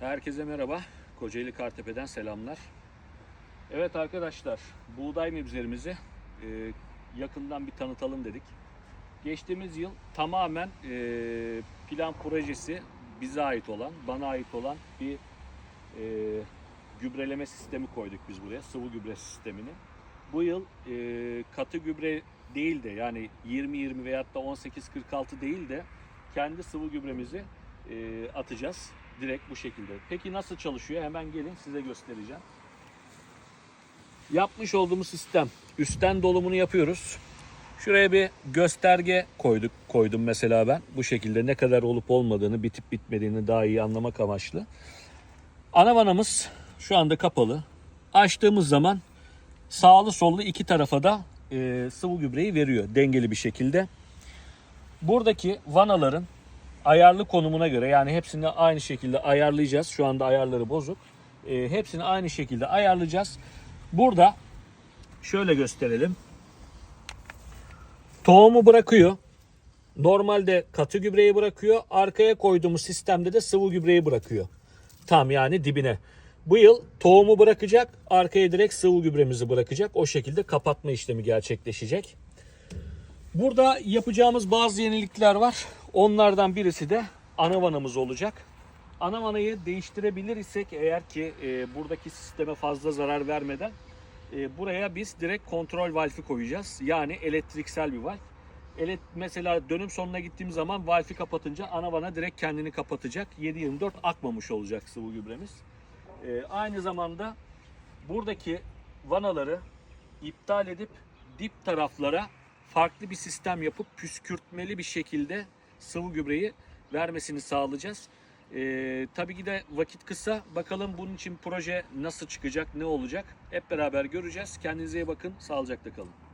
Herkese merhaba. Kocaeli Kartepe'den selamlar. Evet arkadaşlar, buğday mevzilerimizi e, yakından bir tanıtalım dedik. Geçtiğimiz yıl tamamen e, plan projesi bize ait olan, bana ait olan bir e, gübreleme sistemi koyduk biz buraya, sıvı gübre sistemini. Bu yıl e, katı gübre değil de yani 20-20 veyahut da 18-46 değil de kendi sıvı gübremizi e, atacağız. Direkt bu şekilde. Peki nasıl çalışıyor? Hemen gelin size göstereceğim. Yapmış olduğumuz sistem. Üstten dolumunu yapıyoruz. Şuraya bir gösterge koyduk, koydum mesela ben. Bu şekilde ne kadar olup olmadığını, bitip bitmediğini daha iyi anlamak amaçlı. Ana vanamız şu anda kapalı. Açtığımız zaman sağlı sollu iki tarafa da e, sıvı gübreyi veriyor dengeli bir şekilde. Buradaki vanaların ayarlı konumuna göre yani hepsini aynı şekilde ayarlayacağız. Şu anda ayarları bozuk. E, hepsini aynı şekilde ayarlayacağız. Burada şöyle gösterelim. Tohumu bırakıyor. Normalde katı gübreyi bırakıyor. Arkaya koyduğumuz sistemde de sıvı gübreyi bırakıyor. Tam yani dibine. Bu yıl tohumu bırakacak. Arkaya direkt sıvı gübremizi bırakacak. O şekilde kapatma işlemi gerçekleşecek. Burada yapacağımız bazı yenilikler var. Onlardan birisi de ana vanamız olacak. Ana vanayı değiştirebilir isek eğer ki e, buradaki sisteme fazla zarar vermeden e, buraya biz direkt kontrol valfi koyacağız. Yani elektriksel bir valf. Evet, mesela dönüm sonuna gittiğim zaman valfi kapatınca ana vana direkt kendini kapatacak. 7-24 akmamış olacak sıvı gübremiz. E, aynı zamanda buradaki vanaları iptal edip dip taraflara farklı bir sistem yapıp püskürtmeli bir şekilde sıvı gübreyi vermesini sağlayacağız. Ee, tabii ki de vakit kısa. Bakalım bunun için proje nasıl çıkacak, ne olacak? Hep beraber göreceğiz. Kendinize iyi bakın. Sağlıcakla kalın.